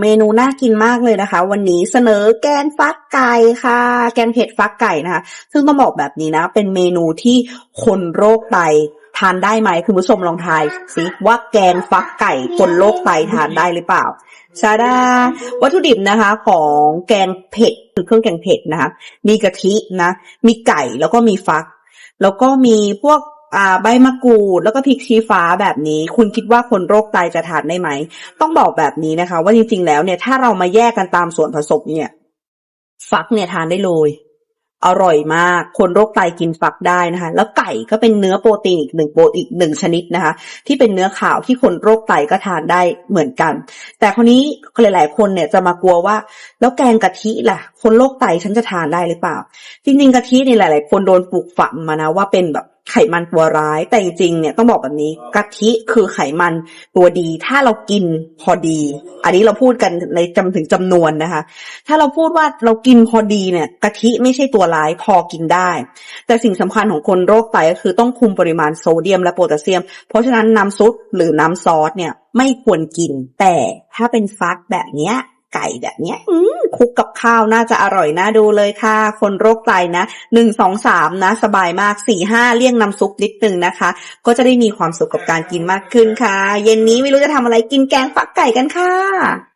เมนูน่ากินมากเลยนะคะ วันนี้เสนอแกงฟักไก่ค่ะ แกงเผ็ดฟักไก่นะคะ ซึ่งต้องบอกแบบนี้นะ เป็นเมนูที่คนโรคไตทานได้ไหมคุณผู้ชมลองทายสิว่าแกงฟักไก่คนโรคไตทานได้หรือเปล่าชาดาวัตถุดิบนะคะ ของแกงเผ็ดคือเครื่องแกงเผ็ดนะคะ มีกะทินะ มีไก่แล้วก็มีฟัก แล้วก็มีพวก อ่าใบมะกรูดแล้วก็พริกชี้ฟ้าแบบนี้ คุณคิดว่าคนโรคไตจะทานได้ไหม ต้องบอกแบบนี้นะคะ ว่าจริงๆแล้วเนี่ยถ้าเรามาแยกกันตามส่วนผสมเนี่ย ฟักเนี่ยทานได้เลยอร่อยมาก คนโรคไตกินฟักได้นะคะ แล้วไก่ก็เป็นเนื้อโปรตีนอีกหนึ่งโปรอีกหนึ่งชนิดนะคะ ที่เป็นเนื้อขาวที่คนโรคไตก็ทานได้เหมือนกัน แต่คนนี้หลาย ๆ คนเนี่ยจะมากลัวว่า แล้วแกงกะทิล่ะ คนโรคไตฉันจะทานได้หรือเปล่า จริงๆกะทิเนี่ยหลาย ๆ คนโดนปลูกฝังมานะว่าเป็นแบบไขมันตัวร้าย แต่จริงๆเนี่ยต้องบอกแบบนี้กะทิคือไขมันตัวดี ถ้าเรากินพอดี อันนี้เราพูดกันในจำถึงจำนวนนะคะ ถ้าเราพูดว่าเรากินพอดีเนี่ยกะทิไม่ใช่ตัวร้ายพอกินได้ แต่สิ่งสำคัญของคนโรคไตก็คือต้องคุมปริมาณโซเดียมและโพแทสเซียม เพราะฉะนั้นน้ำซุปหรือน้ำซอสเนี่ยไม่ควรกิน แต่ถ้าเป็นฟักแบบเนี้ย ไก่แบบเนี้ยอืมคุกกับข้าวน่าจะอร่อยน่าดูเลยค่ะ คนโรคไตนะหนึ่งสองสามนะ สบายมากสี่ห้าเลี่ยงน้ำซุปนิดนึงนะคะ ก็จะได้มีความสุขกับการกินมากขึ้นค่ะ เย็นนี้ไม่รู้จะทำอะไรกินแกงฟักไก่กันค่ะ